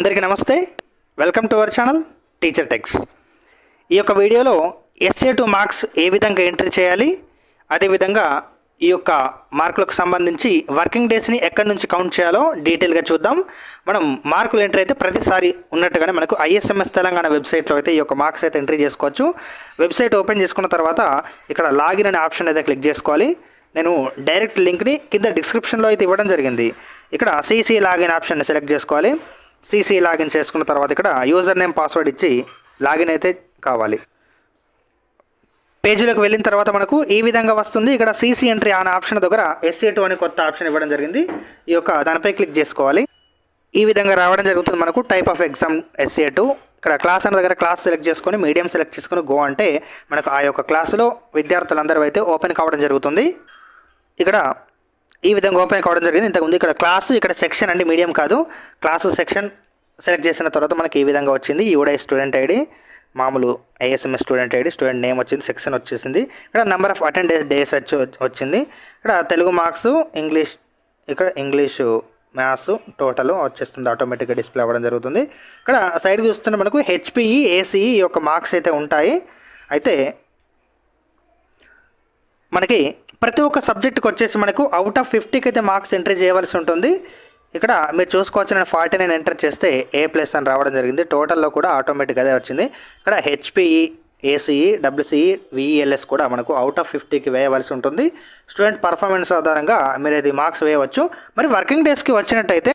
అందరికీ నమస్తే. Welcome to our channel teacher techs ఈ యొక్క వీడియోలో ఎస్ఏ టు మార్క్స్ ఏ విధంగా ఎంట్రీ చేయాలి అదేవిధంగా ఈ యొక్క మార్కులకు సంబంధించి వర్కింగ్ డేస్ని ఎక్కడి నుంచి కౌంట్ చేయాలో డీటెయిల్గా చూద్దాం. మనం మార్కులు ఎంట్రీ అయితే ప్రతిసారి ఉన్నట్టుగానే మనకు ఐఎస్ఎంఎస్ తెలంగాణ వెబ్సైట్లో అయితే ఈ యొక్క మార్క్స్ అయితే ఎంట్రీ చేసుకోవచ్చు. వెబ్సైట్ ఓపెన్ చేసుకున్న తర్వాత ఇక్కడ లాగిన్ అనే ఆప్షన్ అయితే క్లిక్ చేసుకోవాలి. నేను డైరెక్ట్ లింక్ని కింద డిస్క్రిప్షన్లో అయితే ఇవ్వడం జరిగింది. ఇక్కడ సీసీ లాగిన్ ఆప్షన్ సెలెక్ట్ చేసుకోవాలి. సీసీ లాగిన్ చేసుకున్న తర్వాత ఇక్కడ యూజర్ నేమ్ పాస్వర్డ్ ఇచ్చి లాగిన్ అయితే కావాలి. పేజీలోకి వెళ్ళిన తర్వాత మనకు ఈ విధంగా వస్తుంది. ఇక్కడ సీసీ ఎంట్రీ అనే ఆప్షన్ దగ్గర ఎస్సీ టూ అని కొత్త ఆప్షన్ ఇవ్వడం జరిగింది. ఈ యొక్క దానిపై క్లిక్ చేసుకోవాలి. ఈ విధంగా రావడం జరుగుతుంది మనకు type of exam SC two ఇక్కడ క్లాస్ అనే దగ్గర క్లాస్ సెలెక్ట్ చేసుకొని మీడియం సెలెక్ట్ చేసుకొని గో అంటే మనకు ఆ యొక్క క్లాసులో విద్యార్థులందరూ అయితే ఓపెన్ కావడం జరుగుతుంది. ఇక్కడ ఈ విధంగా ఓపెన్ కావడం జరిగింది. ఇంతకుముందు ఇక్కడ క్లాసు ఇక్కడ సెక్షన్ అండి మీడియం కాదు. క్లాసు సెక్షన్ సెలెక్ట్ చేసిన తర్వాత మనకి ఈ విధంగా వచ్చింది. ఈవిడ స్టూడెంట్ ఐడి మామూలు ISMS student ID student name వచ్చింది సెక్షన్ వచ్చేసింది. ఇక్కడ నెంబర్ ఆఫ్ అటెండెన్స్ డేస్ వచ్చి వచ్చింది. ఇక్కడ తెలుగు మార్క్స్ ఇంగ్లీష్ ఇక్కడ ఇంగ్లీషు మ్యాథ్స్ టోటల్ వచ్చేస్తుంది ఆటోమేటిక్గా డిస్ప్లే అవ్వడం జరుగుతుంది. ఇక్కడ సైడ్ చూస్తుంటే మనకు హెచ్పిఈ ఏసీఈ యొక్క మార్క్స్ అయితే ఉంటాయి. అయితే మనకి ప్రతి ఒక్క సబ్జెక్ట్కి వచ్చేసి మనకు అవుట్ ఆఫ్ ఫిఫ్టీకి అయితే మార్క్స్ ఎంట్రీ చేయవలసి ఉంటుంది. ఇక్కడ మీరు చూసుకోవచ్చు నేను ఫార్టీ నైన్ ఎంటర్ చేస్తే ఏ ప్లస్ అని రావడం జరిగింది. టోటల్లో కూడా ఆటోమేటిక్ అదే వచ్చింది. ఇక్కడ హెచ్పిఈ ఏసీఈ డబ్ల్యూసీఈ విఈఎల్ఎస్ కూడా మనకు అవుట్ ఆఫ్ ఫిఫ్టీకి వేయవలసి ఉంటుంది. స్టూడెంట్ పర్ఫార్మెన్స్ ఆధారంగా మీరు ఇది మార్క్స్ వేయవచ్చు. మరి వర్కింగ్ డేస్కి వచ్చినట్టయితే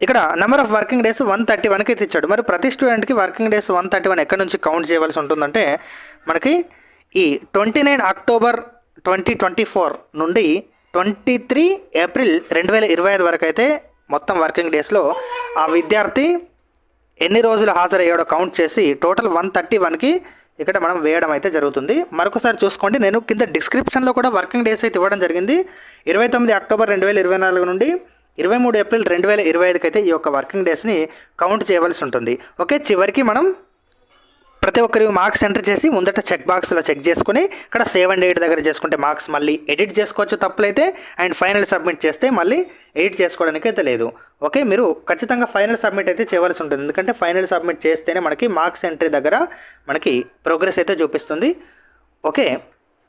ఇక్కడ number of working days one thirty వన్కి అయితే ఇచ్చాడు. మరి ప్రతి స్టూడెంట్కి working days one thirty one ఎక్కడి నుంచి కౌంట్ చేయవలసి ఉంటుందంటే మనకి ఈ twenty nine October twenty twenty four నుండి ట్వంటీ త్రీ ఏప్రిల్ రెండు వేల ఇరవై ఐదు వరకు అయితే మొత్తం వర్కింగ్ డేస్లో ఆ విద్యార్థి ఎన్ని రోజులు హాజరయ్యాడో కౌంట్ చేసి టోటల్ వన్ థర్టీ వన్కి ఇక్కడ మనం వేయడం అయితే జరుగుతుంది. మరొకసారి చూసుకోండి నేను కింద డిస్క్రిప్షన్లో కూడా వర్కింగ్ డేస్ అయితే ఇవ్వడం జరిగింది. ఇరవై తొమ్మిది అక్టోబర్ రెండు వేల ఇరవై నాలుగు నుండి ఇరవై మూడు ఏప్రిల్ రెండు వేల ఇరవై ఐదుకి అయితే ఈ యొక్క వర్కింగ్ డేస్ని కౌంట్ చేయవలసి ఉంటుంది. ఓకే చివరికి మనం ప్రతి ఒక్కరి మార్క్స్ ఎంటర్ చేసి ముందట చెక్ బాక్స్లో చెక్ చేసుకుని ఇక్కడ సేవ్ అండ్ ఎయిట్ దగ్గర చేసుకుంటే మార్క్స్ మళ్ళీ ఎడిట్ చేసుకోవచ్చు తప్పులైతే అండ్ ఫైనల్ సబ్మిట్ చేస్తే మళ్ళీ ఎడిట్ చేసుకోవడానికి అయితే లేదు. ఓకే మీరు ఖచ్చితంగా ఫైనల్ సబ్మిట్ అయితే చేయవలసి ఉంటుంది. ఎందుకంటే ఫైనల్ సబ్మిట్ చేస్తేనే మనకి మార్క్స్ ఎంట్రీ దగ్గర మనకి ప్రోగ్రెస్ అయితే చూపిస్తుంది. ఓకే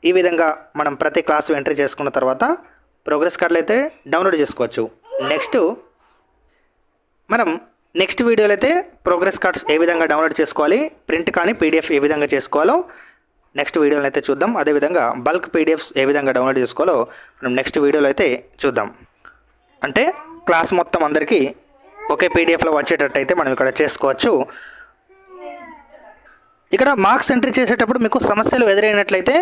ఈ విధంగా మనం ప్రతి క్లాసు ఎంట్రీ చేసుకున్న తర్వాత ప్రోగ్రెస్ కార్డులు అయితే డౌన్లోడ్ చేసుకోవచ్చు. నెక్స్ట్ మనం నెక్స్ట్ వీడియోలో అయితే ప్రోగ్రెస్ కార్డ్స్ ఏ విధంగా డౌన్లోడ్ చేసుకోవాలి ప్రింట్ కానీ పీడిఎఫ్ ఏ విధంగా చేసుకోవాలో నెక్స్ట్ వీడియోలో అయితే చూద్దాం. అదేవిధంగా బల్క్ పీడిఎఫ్స్ ఏ విధంగా డౌన్లోడ్ చేసుకోవాలో మనం నెక్స్ట్ వీడియోలో అయితే చూద్దాం. అంటే క్లాస్ మొత్తం అందరికీ ఒకే పీడిఎఫ్లో వచ్చేటట్టు అయితే మనం ఇక్కడ చేసుకోవచ్చు. ఇక్కడ మార్క్స్ ఎంట్రీ చేసేటప్పుడు మీకు సమస్యలు ఎదురైనట్లయితే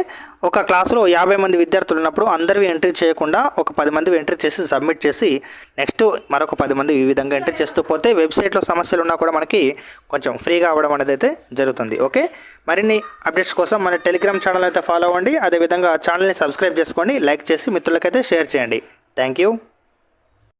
ఒక క్లాసులో యాభై మంది విద్యార్థులు ఉన్నప్పుడు అందరివి ఎంట్రీ చేయకుండా ఒక పది మంది ఎంట్రీ చేసి సబ్మిట్ చేసి నెక్స్ట్ మరొక పది మంది ఈ విధంగా ఎంట్రీ చేస్తూ పోతే వెబ్సైట్లో సమస్యలు ఉన్నా కూడా మనకి కొంచెం ఫ్రీగా అవ్వడం అనేది అయితే జరుగుతుంది. ఓకే? మరిన్ని అప్డేట్స్ కోసం మన టెలిగ్రామ్ ఛానల్ అయితే ఫాలో అవ్వండి. అదేవిధంగా ఛానల్ని సబ్స్క్రైబ్ చేసుకోండి. లైక్ చేసి మిత్రులకైతే షేర్ చేయండి. Thank you